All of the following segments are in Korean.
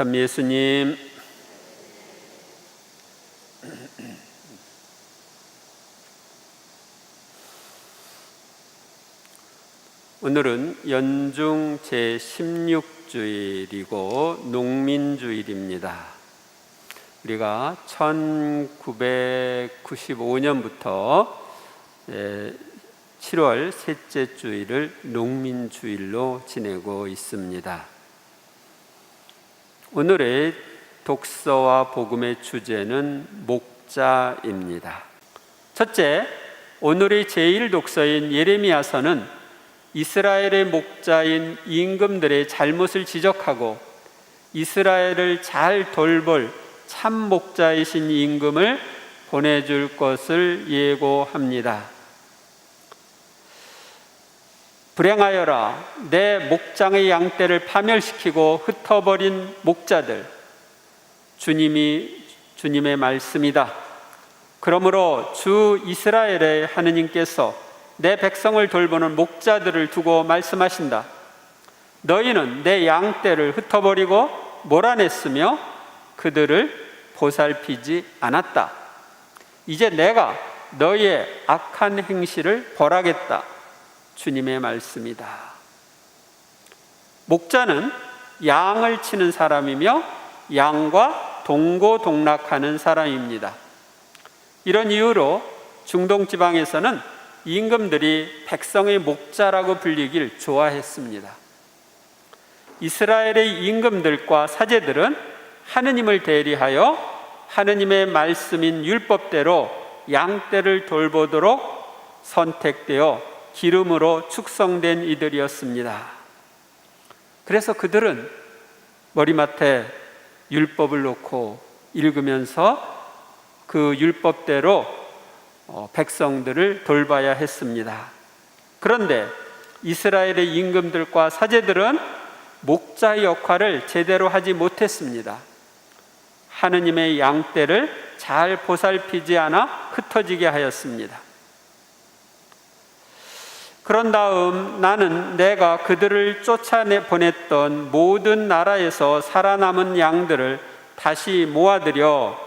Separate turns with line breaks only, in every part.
참 예수님 오늘은 연중 제16주일이고 농민주일입니다. 우리가 1995년부터 7월 셋째 주일을 농민주일로 지내고 있습니다. 오늘의 독서와 복음의 주제는 목자입니다. 첫째, 오늘의 제1 독서인 예레미야서는 이스라엘의 목자인 임금들의 잘못을 지적하고 이스라엘을 잘 돌볼 참 목자이신 임금을 보내줄 것을 예고합니다. 불행하여라 내 목장의 양떼를 파멸시키고 흩어버린 목자들 주님이 주님의 말씀이다. 그러므로 주 이스라엘의 하느님께서 내 백성을 돌보는 목자들을 두고 말씀하신다. 너희는 내 양떼를 흩어버리고 몰아냈으며 그들을 보살피지 않았다. 이제 내가 너희의 악한 행실을 벌하겠다. 주님의 말씀이다. 목자는 양을 치는 사람이며 양과 동고동락하는 사람입니다. 이런 이유로 중동 지방에서는 임금들이 백성의 목자라고 불리길 좋아했습니다. 이스라엘의 임금들과 사제들은 하느님을 대리하여 하느님의 말씀인 율법대로 양떼를 돌보도록 선택되어 기름으로 축성된 이들이었습니다. 그래서 그들은 머리맡에 율법을 놓고 읽으면서 그 율법대로 어, 백성들을 돌봐야 했습니다. 그런데 이스라엘의 임금들과 사제들은 목자 역할을 제대로 하지 못했습니다. 하느님의 양떼를 잘 보살피지 않아 흩어지게 하였습니다. 그런 다음 나는 내가 그들을 쫓아내 보냈던 모든 나라에서 살아남은 양들을 다시 모아들여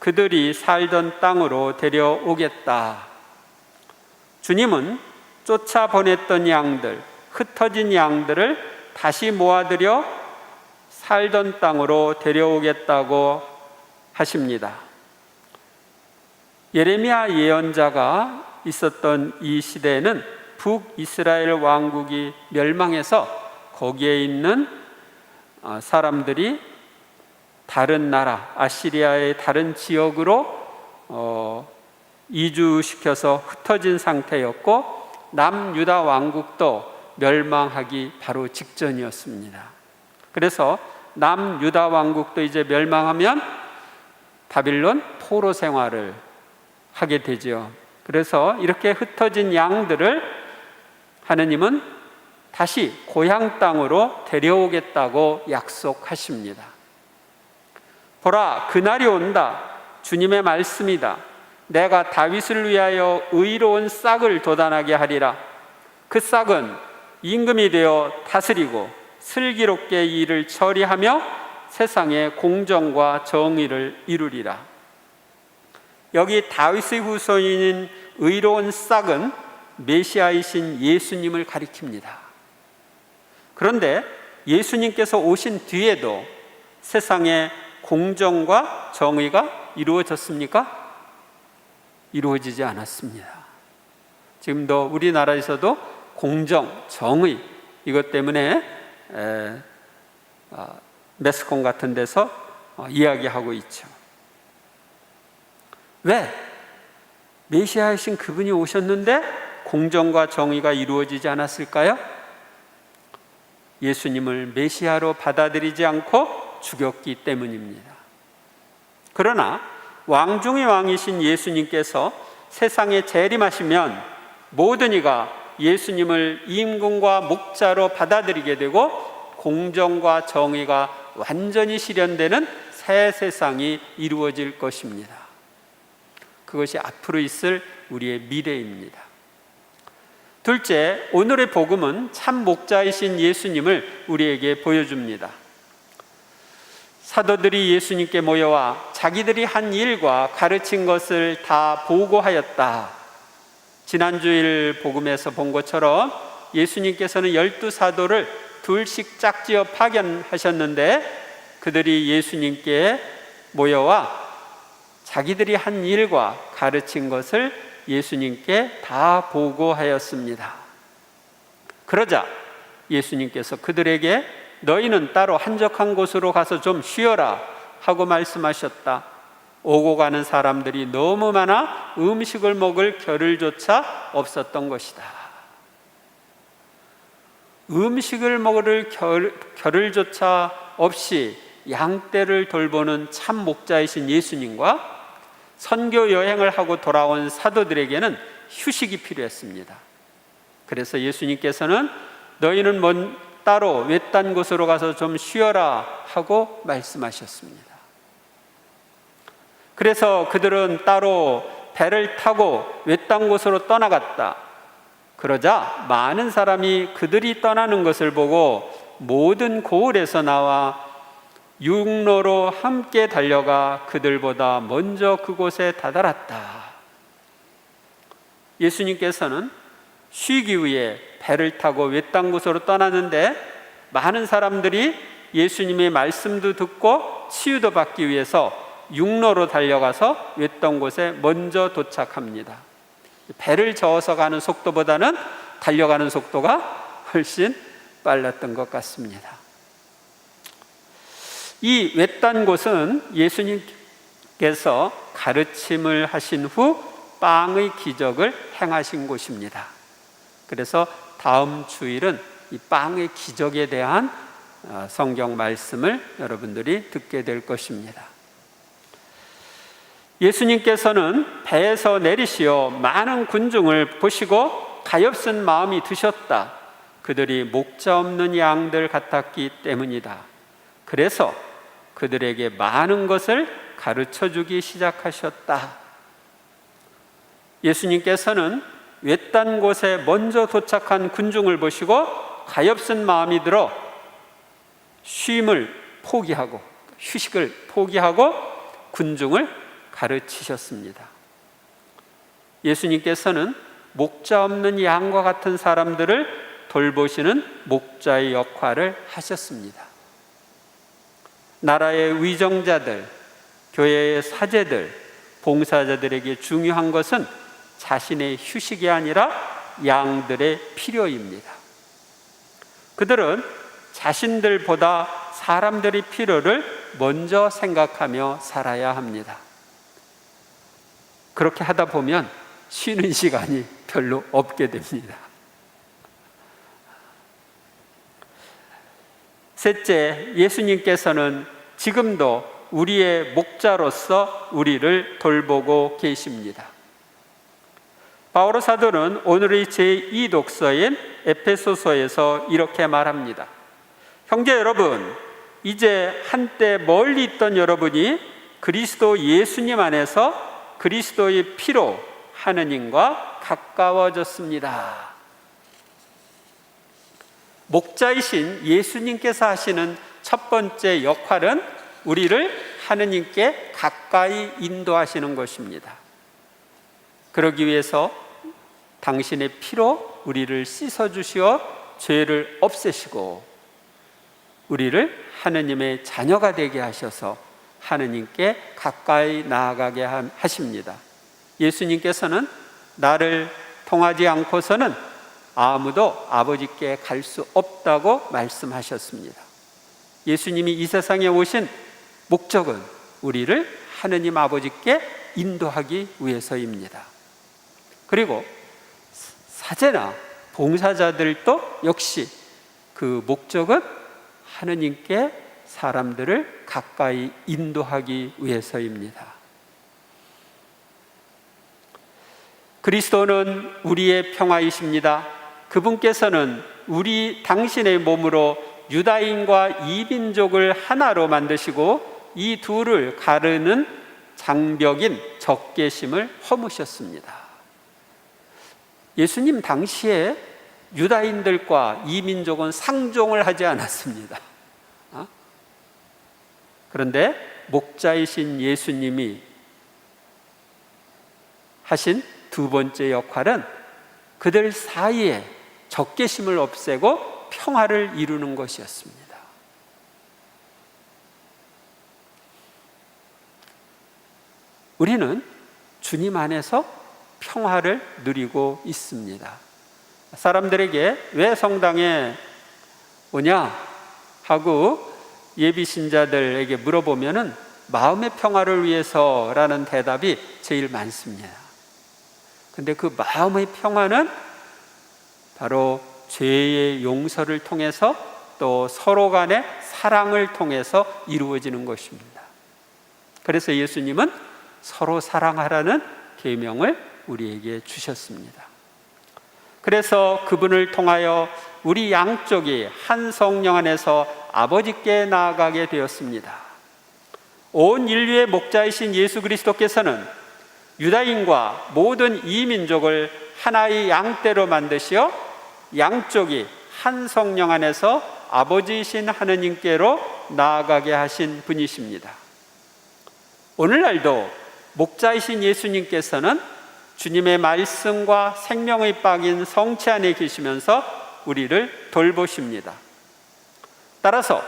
그들이 살던 땅으로 데려오겠다. 주님은 쫓아 보냈던 양들, 흩어진 양들을 다시 모아들여 살던 땅으로 데려오겠다고 하십니다. 예레미야 예언자가 있었던 이 시대에는 북이스라엘 왕국이 멸망해서 거기에 있는 어, 사람들이 다른 나라 아시리아의 다른 지역으로 어, 이주시켜서 흩어진 상태였고 남유다 왕국도 멸망하기 바로 직전이었습니다. 그래서 남유다 왕국도 이제 멸망하면 바빌론 포로 생활을 하게 되죠. 그래서 이렇게 흩어진 양들을 하느님은 다시 고향 땅으로 데려오겠다고 약속하십니다. 보라, 그날이 온다. 주님의 말씀이다. 내가 다윗을 위하여 의로운 싹을 도단하게 하리라. 그 싹은 임금이 되어 다스리고 슬기롭게 일을 처리하며 세상의 공정과 정의를 이루리라. 여기 다윗의 후손인 의로운 싹은 메시아이신 예수님을 가리킵니다. 그런데 예수님께서 오신 뒤에도 세상에 공정과 정의가 이루어졌습니까? 이루어지지 않았습니다. 지금도 우리나라에서도 공정, 정의 이것 때문에 에, 어, 매스컴 같은 데서 어, 이야기하고 있죠. 왜? 메시아이신 그분이 오셨는데 공정과 정의가 이루어지지 않았을까요? 예수님을 메시아로 받아들이지 않고 죽였기 때문입니다. 그러나 왕 중의 왕이신 예수님께서 세상에 재림하시면 모든 이가 예수님을 임금과 목자로 받아들이게 되고 공정과 정의가 완전히 실현되는 새 세상이 이루어질 것입니다. 그것이 앞으로 있을 우리의 미래입니다. 둘째, 오늘의 복음은 참 목자이신 예수님을 우리에게 보여줍니다. 사도들이 예수님께 모여와 자기들이 한 일과 가르친 것을 다 보고하였다. 지난주일 복음에서 본 것처럼 예수님께서는 열두 사도를 둘씩 짝지어 파견하셨는데 그들이 예수님께 모여와 자기들이 한 일과 가르친 것을 예수님께 다 보고하였습니다. 그러자 예수님께서 그들에게 너희는 따로 한적한 곳으로 가서 좀 쉬어라 하고 말씀하셨다. 오고 가는 사람들이 너무 많아 음식을 먹을 겨를조차 없었던 것이다. 음식을 먹을 결, 겨를조차 없이 양떼를 돌보는 참 목자이신 예수님과 선교 여행을 하고 돌아온 사도들에게는 휴식이 필요했습니다. 그래서 예수님께서는 너희는 먼 따로 외딴 곳으로 가서 좀 쉬어라 하고 말씀하셨습니다. 그래서 그들은 따로 배를 타고 외딴 곳으로 떠나갔다. 그러자 많은 사람이 그들이 떠나는 것을 보고 모든 고을에서 나와 육로로 함께 달려가 그들보다 먼저 그곳에 다다랐다. 예수님께서는 쉬기 위해 배를 타고 외딴 곳으로 떠났는데 많은 사람들이 예수님의 말씀도 듣고 치유도 받기 위해서 육로로 달려가서 외딴 곳에 먼저 도착합니다. 배를 저어서 가는 속도보다는 달려가는 속도가 훨씬 빨랐던 것 같습니다. 이 외딴 곳은 예수님께서 가르침을 하신 후 빵의 기적을 행하신 곳입니다. 그래서 다음 주일은 이 빵의 기적에 대한 어, 성경 말씀을 여러분들이 듣게 될 것입니다. 예수님께서는 배에서 내리시어 많은 군중을 보시고 가엾은 마음이 드셨다. 그들이 목자 없는 양들 같았기 때문이다. 그래서 그들에게 많은 것을 가르쳐 주기 시작하셨다. 예수님께서는 외딴 곳에 먼저 도착한 군중을 보시고 가엾은 마음이 들어 쉼을 포기하고 휴식을 포기하고 군중을 가르치셨습니다. 예수님께서는 목자 없는 양과 같은 사람들을 돌보시는 목자의 역할을 하셨습니다. 나라의 위정자들, 교회의 사제들, 봉사자들에게 중요한 것은 자신의 휴식이 아니라 양들의 필요입니다. 그들은 자신들보다 사람들의 필요를 먼저 생각하며 살아야 합니다. 그렇게 하다 보면 쉬는 시간이 별로 없게 됩니다. 셋째, 예수님께서는 지금도 우리의 목자로서 우리를 돌보고 계십니다. 바오로 사도는 오늘의 제2 독서인 에페소서에서 이렇게 말합니다. 형제 여러분, 이제 한때 멀리 있던 여러분이 그리스도 예수님 안에서 그리스도의 피로 하느님과 가까워졌습니다. 목자이신 예수님께서 하시는 첫 번째 역할은 우리를 하느님께 가까이 인도하시는 것입니다. 그러기 위해서 당신의 피로 우리를 씻어 주시어 죄를 없애시고 우리를 하느님의 자녀가 되게 하셔서 하느님께 가까이 나아가게 하십니다. 예수님께서는 나를 통하지 않고서는 아무도 아버지께 갈 수 없다고 말씀하셨습니다. 예수님이 이 세상에 오신 목적은 우리를 하느님 아버지께 인도하기 위해서입니다. 그리고 사제나 봉사자들도 역시 그 목적은 하느님께 사람들을 가까이 인도하기 위해서입니다. 그리스도는 우리의 평화이십니다. 그분께서는 우리 당신의 몸으로 유다인과 이민족을 하나로 만드시고 이 둘을 가르는 장벽인 적개심을 허무셨습니다. 예수님 당시에 유다인들과 이민족은 상종을 하지 않았습니다. 어? 그런데 목자이신 예수님이 하신 두 번째 역할은 그들 사이에 적개심을 없애고 평화를 이루는 것이었습니다. 우리는 주님 안에서 평화를 누리고 있습니다. 사람들에게 왜 성당에 오냐 하고 예비 신자들에게 물어보면은 마음의 평화를 위해서라는 대답이 제일 많습니다. 근데 그 마음의 평화는 바로 죄의 용서를 통해서 또 서로 간의 사랑을 통해서 이루어지는 것입니다. 그래서 예수님은 서로 사랑하라는 계명을 우리에게 주셨습니다. 그래서 그분을 통하여 우리 양쪽이 한 성령 안에서 아버지께 나아가게 되었습니다. 온 인류의 목자이신 예수 그리스도께서는 유다인과 모든 이민족을 하나의 양떼로 만드시어 양쪽이 한 성령 안에서 아버지이신 하느님께로 나아가게 하신 분이십니다. 오늘날도 목자이신 예수님께서는 주님의 말씀과 생명의 빡인 성체 안에 계시면서 우리를 돌보십니다. 따라서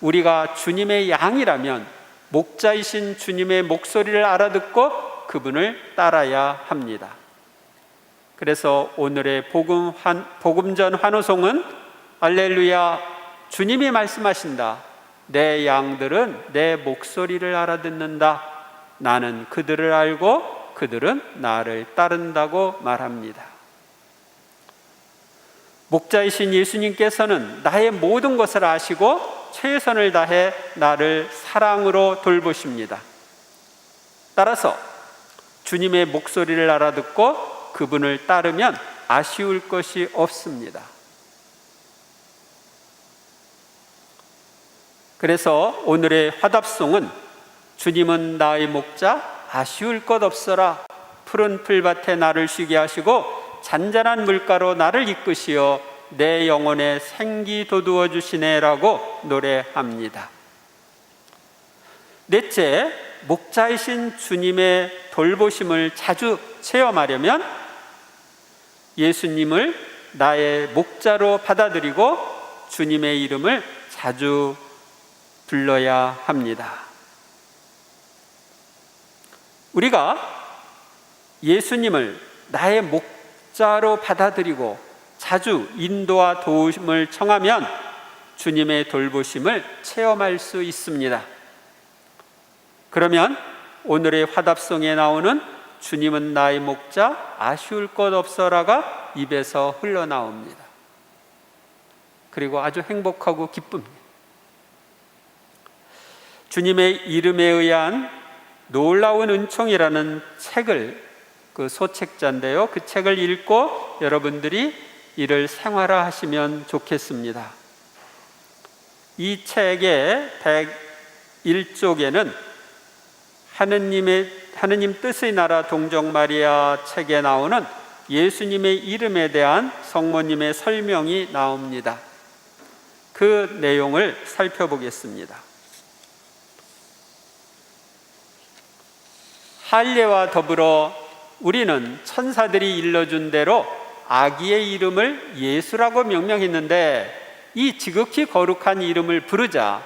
우리가 주님의 양이라면 목자이신 주님의 목소리를 알아듣고 그분을 따라야 합니다. 그래서 오늘의 복음 환, 복음 전 환호송은 알렐루야 주님이 말씀하신다. 내 양들은 내 목소리를 알아듣는다. 나는 그들을 알고 그들은 나를 따른다고 말합니다. 목자이신 예수님께서는 나의 모든 것을 아시고 최선을 다해 나를 사랑으로 돌보십니다. 따라서 주님의 목소리를 알아듣고 그분을 따르면 아쉬울 것이 없습니다. 그래서 오늘의 화답송은 주님은 나의 목자 아쉬울 것 없어라 푸른 풀밭에 나를 쉬게 하시고 잔잔한 물가로 나를 이끄시어 내 영혼에 생기 돋우어 주시네라고 노래합니다. 넷째, 목자이신 주님의 돌보심을 자주 체험하려면 예수님을 나의 목자로 받아들이고 주님의 이름을 자주 불러야 합니다. 우리가 예수님을 나의 목자로 받아들이고 자주 인도와 도움을 청하면 주님의 돌보심을 체험할 수 있습니다. 그러면 오늘의 화답송에 나오는 주님은 나의 목자 아쉬울 것 없어라가 입에서 흘러나옵니다. 그리고 아주 행복하고 기쁩니다. 주님의 이름에 의한 놀라운 은총이라는 책을 그 소책자인데요. 그 책을 읽고 여러분들이 이를 생활화 하시면 좋겠습니다. 이 책의 101쪽에는 하느님의 하느님 뜻의 나라 동정 마리아 책에 나오는 예수님의 이름에 대한 성모님의 설명이 나옵니다. 그 내용을 살펴보겠습니다. 할례와 더불어 우리는 천사들이 일러준 대로 아기의 이름을 예수라고 명명했는데 이 지극히 거룩한 이름을 부르자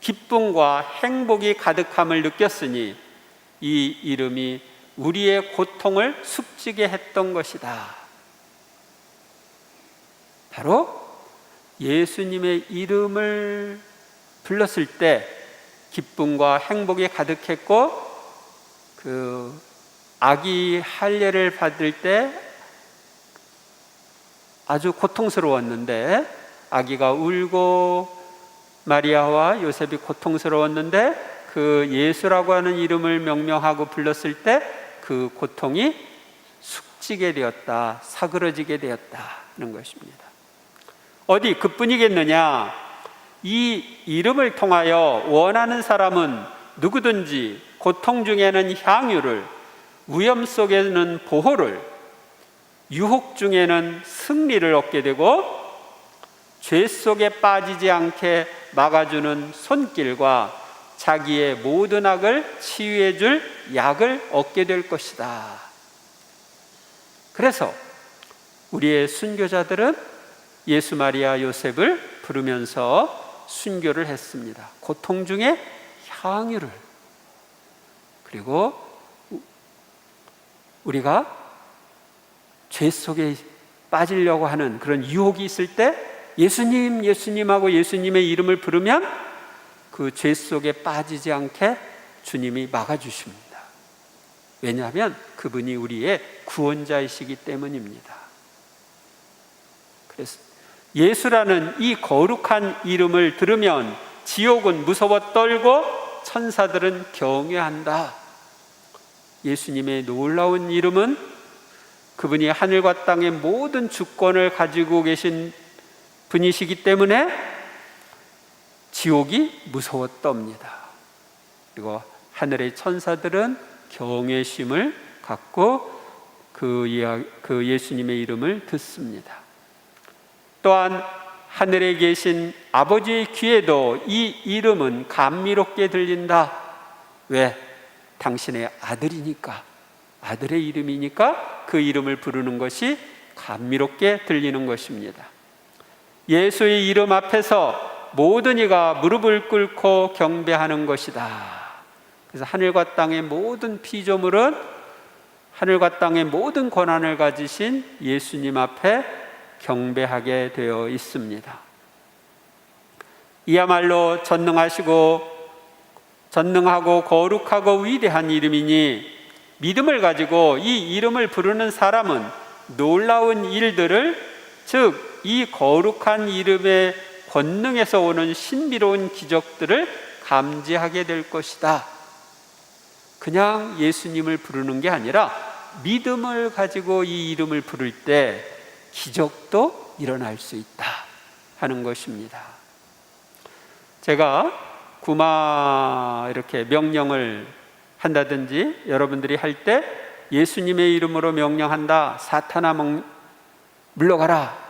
기쁨과 행복이 가득함을 느꼈으니 이 이름이 우리의 고통을 숙지게 했던 것이다. 바로 예수님의 이름을 불렀을 때 기쁨과 행복이 가득했고 그 아기 할례를 받을 때 아주 고통스러웠는데 아기가 울고 마리아와 요셉이 고통스러웠는데 그 예수라고 하는 이름을 명명하고 불렀을 때 그 고통이 숙지게 되었다, 사그러지게 되었다는 것입니다. 어디 그뿐이겠느냐? 이 이름을 통하여 원하는 사람은 누구든지 고통 중에는 향유를, 위험 속에는 보호를, 유혹 중에는 승리를 얻게 되고 죄 속에 빠지지 않게 막아주는 손길과 자기의 모든 악을 치유해 줄 약을 얻게 될 것이다. 그래서 우리의 순교자들은 예수 마리아 요셉을 부르면서 순교를 했습니다. 고통 중에 향유를 그리고 우리가 죄 속에 빠지려고 하는 그런 유혹이 있을 때 예수님, 예수님하고 예수님의 이름을 부르면 그 죄 속에 빠지지 않게 주님이 막아주십니다. 왜냐하면 그분이 우리의 구원자이시기 때문입니다. 그래서 예수라는 이 거룩한 이름을 들으면 지옥은 무서워 떨고 천사들은 경외한다. 예수님의 놀라운 이름은 그분이 하늘과 땅의 모든 주권을 가지고 계신 분이시기 때문에 지옥이 무서워 떱니다. 그리고 하늘의 천사들은 경외심을 갖고 그, 그 예수님의 이름을 듣습니다. 또한 하늘에 계신 아버지의 귀에도 이 이름은 감미롭게 들린다. 왜? 당신의 아들이니까. 아들의 이름이니까 그 이름을 부르는 것이 감미롭게 들리는 것입니다. 예수의 이름 앞에서 모든 이가 무릎을 꿇고 경배하는 것이다. 그래서 하늘과 땅의 모든 피조물은 하늘과 땅의 모든 권한을 가지신 예수님 앞에 경배하게 되어 있습니다. 이야말로 전능하시고 전능하고 거룩하고 위대한 이름이니 믿음을 가지고 이 이름을 부르는 사람은 놀라운 일들을 즉 이 거룩한 이름의 권능에서 오는 신비로운 기적들을 감지하게 될 것이다. 그냥 예수님을 부르는 게 아니라 믿음을 가지고 이 이름을 부를 때 기적도 일어날 수 있다 하는 것입니다. 제가 구마 이렇게 명령을 한다든지 여러분들이 할 때 예수님의 이름으로 명령한다. 사탄아 물러가라.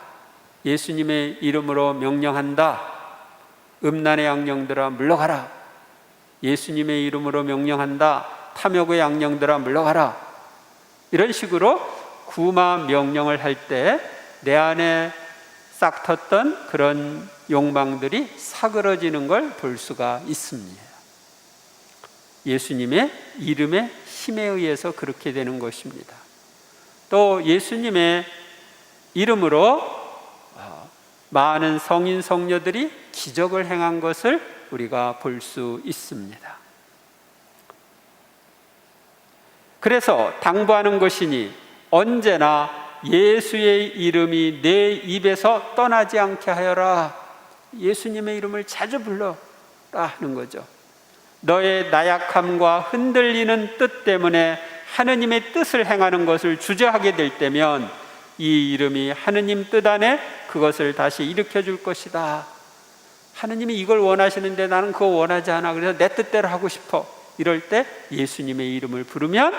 예수님의 이름으로 명령한다. 음란의 양령들아 물러가라. 예수님의 이름으로 명령한다. 탐욕의 양령들아 물러가라. 이런 식으로 구마 명령을 할 때 내 안에 싹 텄던 그런 욕망들이 사그러지는 걸 볼 수가 있습니다. 예수님의 이름의 힘에 의해서 그렇게 되는 것입니다. 또 예수님의 이름으로 어, 많은 성인 성녀들이 기적을 행한 것을 우리가 볼 수 있습니다. 그래서 당부하는 것이니 언제나 예수의 이름이 내 입에서 떠나지 않게 하여라. 예수님의 이름을 자주 불러라 하는 거죠. 너의 나약함과 흔들리는 뜻 때문에 하느님의 뜻을 행하는 것을 주저하게 될 때면 이 이름이 하느님 뜻 안에 그것을 다시 일으켜 줄 것이다. 하느님이 이걸 원하시는데 나는 그거 원하지 않아. 그래서 내 뜻대로 하고 싶어. 이럴 때 예수님의 이름을 부르면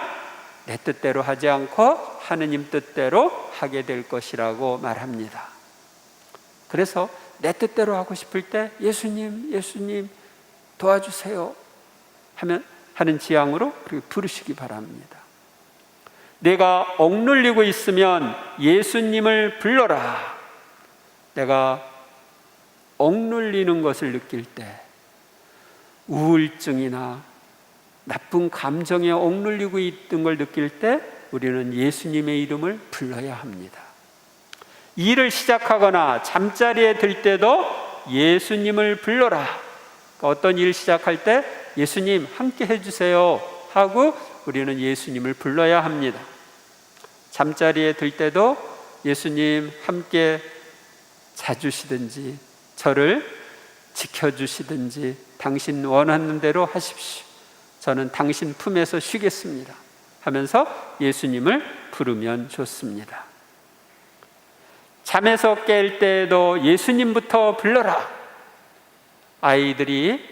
내 뜻대로 하지 않고 하느님 뜻대로 하게 될 것이라고 말합니다. 그래서 내 뜻대로 하고 싶을 때 예수님, 예수님 도와주세요. 하면 하는 지향으로 그렇게 부르시기 바랍니다. 내가 억눌리고 있으면 예수님을 불러라. 내가 억눌리는 것을 느낄 때 우울증이나 나쁜 감정에 억눌리고 있던 걸 느낄 때 우리는 예수님의 이름을 불러야 합니다. 일을 시작하거나 잠자리에 들 때도 예수님을 불러라. 그러니까 어떤 일 시작할 때 예수님 함께 해주세요 하고 우리는 예수님을 불러야 합니다. 잠자리에 들 때도 예수님 함께 자주시든지 저를 지켜주시든지 당신 원하는 대로 하십시오. 저는 당신 품에서 쉬겠습니다. 하면서 예수님을 부르면 좋습니다. 잠에서 깰 때에도 예수님부터 불러라. 아이들이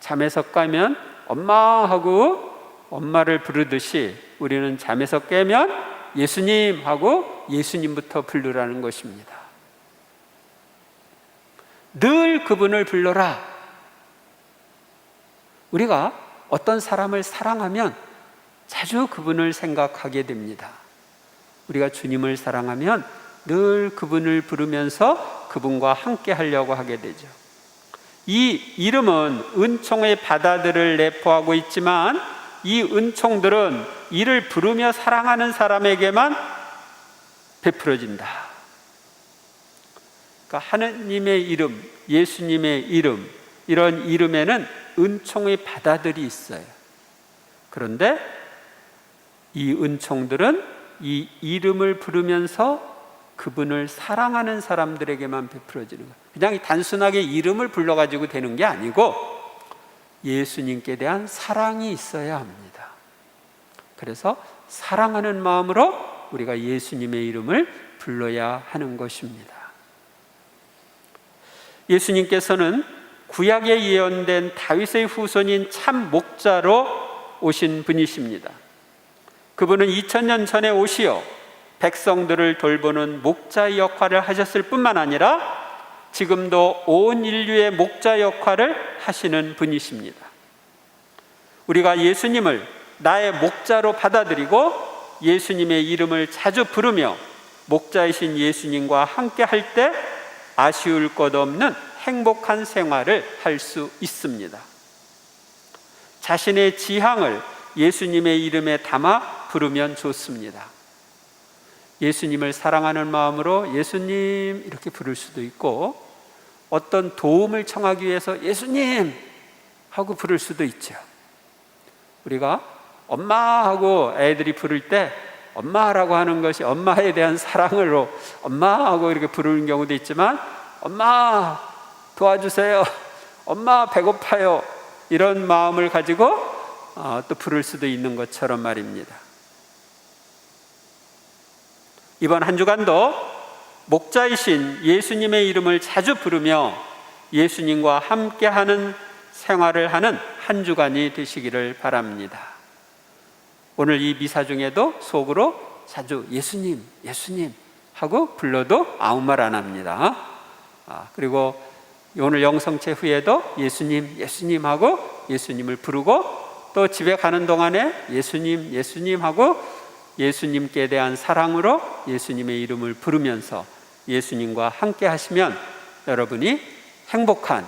잠에서 까면 엄마 하고 엄마를 부르듯이 우리는 잠에서 깨면 예수님 하고 예수님부터 부르라는 것입니다. 늘 그분을 불러라. 우리가 어떤 사람을 사랑하면 자주 그분을 생각하게 됩니다. 우리가 주님을 사랑하면 늘 그분을 부르면서 그분과 함께 하려고 하게 되죠. 이 이름은 은총의 바다들을 내포하고 있지만 이 은총들은 이를 부르며 사랑하는 사람에게만 베풀어진다. 그러니까 하느님의 이름, 예수님의 이름, 이런 이름에는 은총의 바다들이 있어요. 그런데 이 은총들은 이 이름을 부르면서 그분을 사랑하는 사람들에게만 베풀어지는 거예요. 그냥 단순하게 이름을 불러가지고 되는 게 아니고 예수님께 대한 사랑이 있어야 합니다. 그래서 사랑하는 마음으로 우리가 예수님의 이름을 불러야 하는 것입니다. 예수님께서는 구약에 예언된 다윗의 후손인 참 목자로 오신 분이십니다. 그분은 2000년 전에 오시어 백성들을 돌보는 목자 역할을 하셨을 뿐만 아니라 지금도 온 인류의 목자 역할을 하시는 분이십니다. 우리가 예수님을 나의 목자로 받아들이고 예수님의 이름을 자주 부르며 목자이신 예수님과 함께 할때 아쉬울 것 없는 행복한 생활을 할 수 있습니다. 자신의 지향을 예수님의 이름에 담아 부르면 좋습니다. 예수님을 사랑하는 마음으로 예수님 이렇게 부를 수도 있고 어떤 도움을 청하기 위해서 예수님 하고 부를 수도 있죠. 우리가 엄마 하고 애들이 부를 때 엄마라고 하는 것이 엄마에 대한 사랑으로 엄마 하고 이렇게 부르는 경우도 있지만 엄마 도와주세요. 엄마 배고파요. 이런 마음을 가지고 어, 또 부를 수도 있는 것처럼 말입니다. 이번 한 주간도 목자이신 예수님의 이름을 자주 부르며 예수님과 함께하는 생활을 하는 한 주간이 되시기를 바랍니다. 오늘 이 미사 중에도 속으로 자주 예수님, 예수님 하고 불러도 아무 말 안 합니다. 아, 그리고 오늘 영성체 후에도 예수님, 예수님 하고 예수님을 부르고 또 집에 가는 동안에 예수님, 예수님 하고 예수님께 대한 사랑으로 예수님의 이름을 부르면서 예수님과 함께 하시면 여러분이 행복한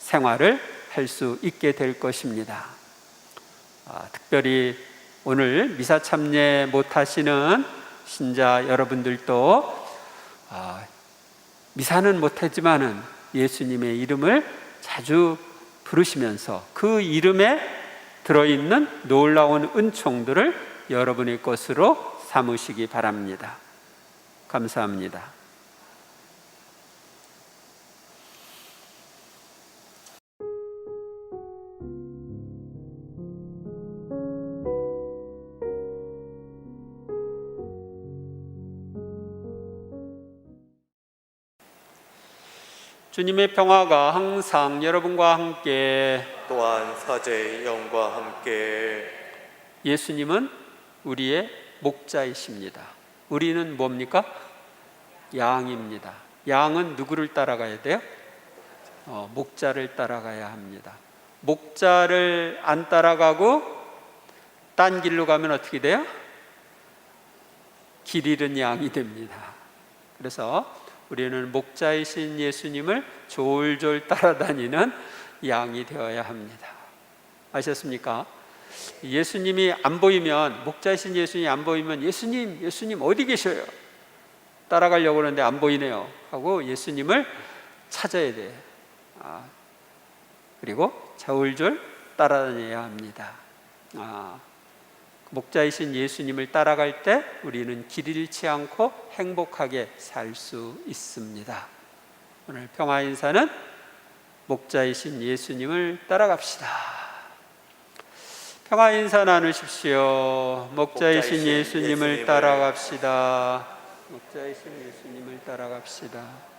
생활을 할 수 있게 될 것입니다. 아, 특별히 오늘 미사 참여 못 하시는 신자 여러분들도 아, 미사는 못했지만은 예수님의 이름을 자주 부르시면서 그 이름에 들어있는 놀라운 은총들을 여러분의 것으로 삼으시기 바랍니다. 감사합니다. 주님의 평화가 항상 여러분과 함께
또한 사제의 영과 함께
예수님은 우리의 목자이십니다. 우리는 뭡니까? 양입니다. 양은 누구를 따라가야 돼요? 어, 목자를 따라가야 합니다. 목자를 안 따라가고 딴 길로 가면 어떻게 돼요? 길 잃은 양이 됩니다. 그래서 우리는 목자이신 예수님을 졸졸 따라다니는 양이 되어야 합니다. 아셨습니까? 예수님이 안 보이면 목자이신 예수님이 안 보이면 예수님 예수님 어디 계셔요? 따라가려고 하는데 안 보이네요. 하고 예수님을 찾아야 돼. 아, 그리고 자울졸 따라다녀야 합니다. 아, 목자이신 예수님을 따라갈 때 우리는 길 잃지 않고 행복하게 살 수 있습니다. 오늘 평화 인사는 목자이신 예수님을 따라갑시다. 평화 인사 나누십시오. 목자이신 예수님을 따라갑시다. 목자이신 예수님을 따라갑시다.